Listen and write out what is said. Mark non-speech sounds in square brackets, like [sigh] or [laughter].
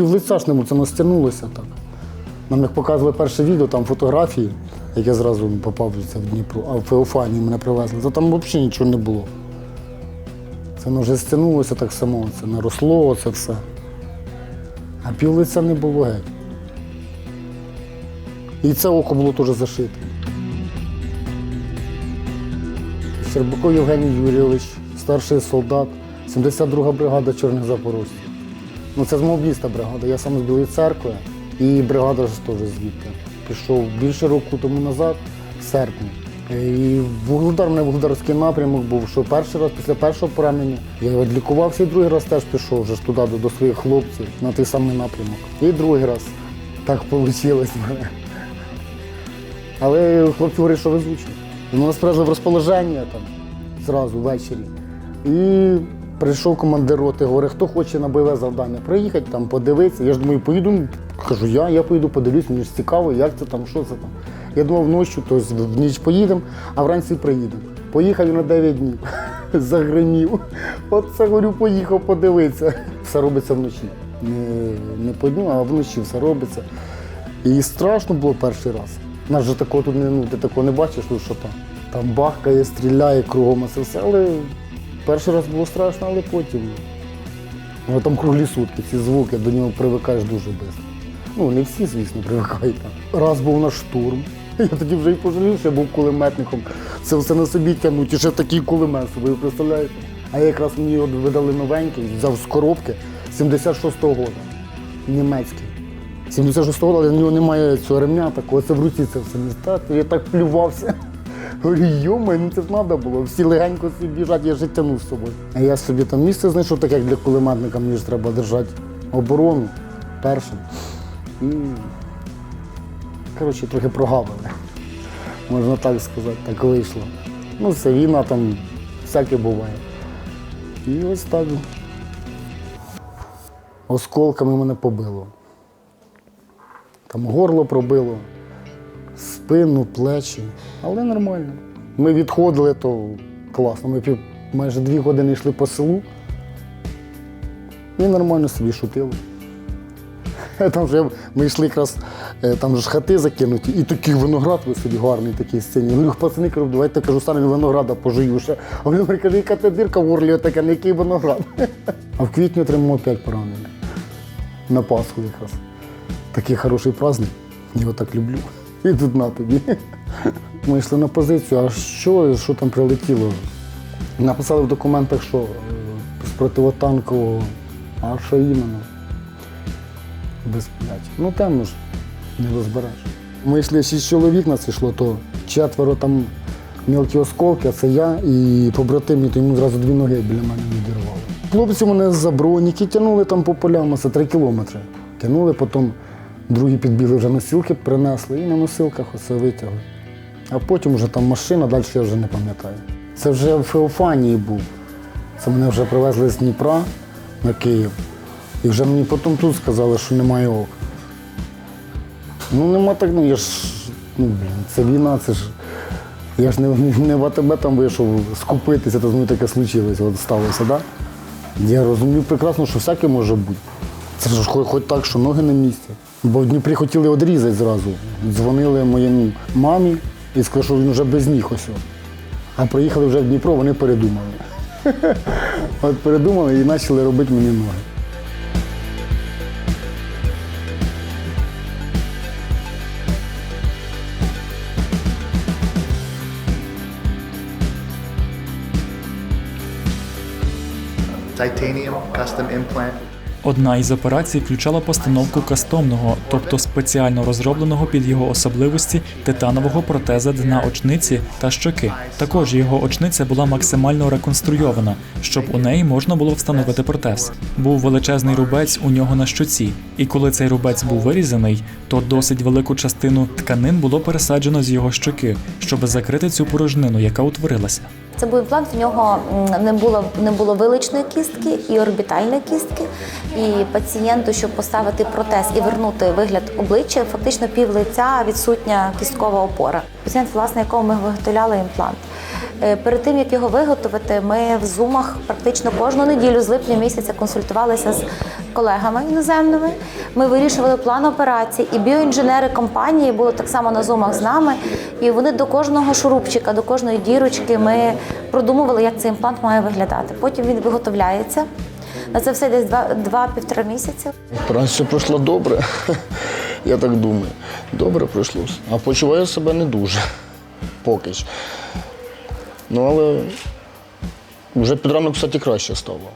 півлиця ж не було, це стягнулося так. Нам як показували перше відео, там фотографії, як я зразу попав в Дніпро, а в Феофанії мене привезли, то там взагалі нічого не було. Це воно вже стягнулося так само, це наросло, це все. А півлиця не було геть. І це око було теж зашите. Щербаков Євгеній Юрійович, старший солдат, 72 бригада Чорних Запорожців. Ну, це з мого міста бригада. Я сам з Білої церкви і бригада ж теж звідти. Пішов більше року тому назад, в серпні. І Вугледар, мене Вугледарський напрямок був, що перший раз після першого поранення я його лікувався, і другий раз теж пішов вже туди до, до своїх хлопців на той самий напрямок. І другий раз так вийшло мене. Але хлопці говорять, що везучі. І нас в розположення там зразу ввечері. І прийшов командир роти, говорить, хто хоче на бойове завдання приїхати, там, подивитися. Я ж думаю, поїду. Кажу, я, я поїду, подивлюсь, мені ж цікаво, як це там, що це там. Я думав, вночі, тобто в ніч поїдемо, а вранці приїдемо. Поїхав на 9 днів, [laughs] загримів. Оце говорю, поїхав подивитися. Все робиться вночі. Не, не по дню, а вночі все робиться. І страшно було перший раз. Нас же такого тут не, ну, ти такого не бачиш, ну, що там. Там бахкає, стріляє кругом це все. Але перший раз було страшно, але потім. Ну, там круглі сутки, ці звуки, до нього привикаєш дуже швидко. Ну, не всі, звісно, привикають. Раз був на штурм. [laughs] Я тоді вже і пожалів, що я був кулеметником. Це все на собі тягнуть, і ще такий кулемет собі, ви представляєте? А якраз мені от видали новенький, взяв з коробки 76-го року. Німецький. 76-го року, але в нього немає цього ремня такого, це в руці це все не стати. Я так плювався. Йома, ну це ж треба було. Всі легенько біжать, я ж і тягнув з собою. А я собі там місце знайшов, так як для кулеметника, мені ж треба держати оборону першим. І, коротше, трохи прогавили. Можна так сказати, так вийшло. Ну, це війна там всяке буває. І ось так. Осколками мене побило. Там горло пробило, спину, плечі, але нормально. Ми відходили, то класно. Ми пів, майже дві години йшли по селу і нормально собі шутили. [laughs] Там вже ми йшли якраз, е, там ж хати закинуті, і такий виноград ви гарний такий сцені. Говорю, пацани, кажу, давайте кажу, станемо винограда пожую ще. А говорить, каже, яка ти дирка в горлі, така, не який виноград. [laughs] А в квітні отримав п'ять поранень. На Пасху якраз. Такий хороший праздник. Я його так люблю. [laughs] І тут на тобі. Ми йшли на позицію, а що, що там прилетіло? Написали в документах, що е, з противотанкового, а що іменно? Без поняття. Ну темно ж, не розбереш. Ми йшли шість чоловік нас йшло, то четверо там мілкі осколки, а це я і побратим, то йому зразу дві ноги біля мене відірвали. Хлопці мене за броніки тягнули там по полям, це три кілометри. Тягнули, потім другі підбігли вже носилки, принесли і на носилках оце витягли. А потім вже там машина, далі я вже не пам'ятаю. Це вже в Феофанії був. Це мене вже привезли з Дніпра на Київ. І вже мені потім тут сказали, що немає ок. Ну нема так, ну я ж, ну блін, це війна, це ж. Я ж не, не в АТБ там вийшов скупитися, то з таке случилось, от сталося? Да? Я розумію прекрасно, що всяке може бути. Це ж хоч, хоч так, що ноги на місці. Бо в Дніпрі хотіли відрізати зразу. Дзвонили моїй мамі і сказали, що він вже без ніг ось. А приїхали вже в Дніпро, вони передумали. [laughs] От передумали і почали робити мені ноги. titanium custom implant. Одна із операцій включала постановку кастомного, тобто спеціально розробленого під його особливості титанового протеза дна очниці та щоки. Також його очниця була максимально реконструйована, щоб у неї можна було встановити протез. Був величезний рубець у нього на щоці, і коли цей рубець був вирізаний, то досить велику частину тканин було пересаджено з його щоки, щоб закрити цю порожнину, яка утворилася. Це був імплант, в нього не було, не було виличної кістки і орбітальної кістки. І пацієнту, щоб поставити протез і вернути вигляд обличчя, фактично пів лиця відсутня кісткова опора. Пацієнт, власне, якого ми виготовляли імплант. Е, Перед тим як його виготовити, ми в зумах практично кожну неділю з липня місяця консультувалися з колегами іноземними. Ми вирішували план операцій, і біоінженери компанії були так само на зумах з нами. І вони до кожного шурупчика, до кожної дірочки ми продумували, як цей імплант має виглядати. Потім він виготовляється. На це все десь два- два-півтора місяці. Операція пройшла добре, [laughs] я так думаю. Добре пройшло. А почуваю себе не дуже. Поки що. Ну, але вже під ранок, кстати, краще стало.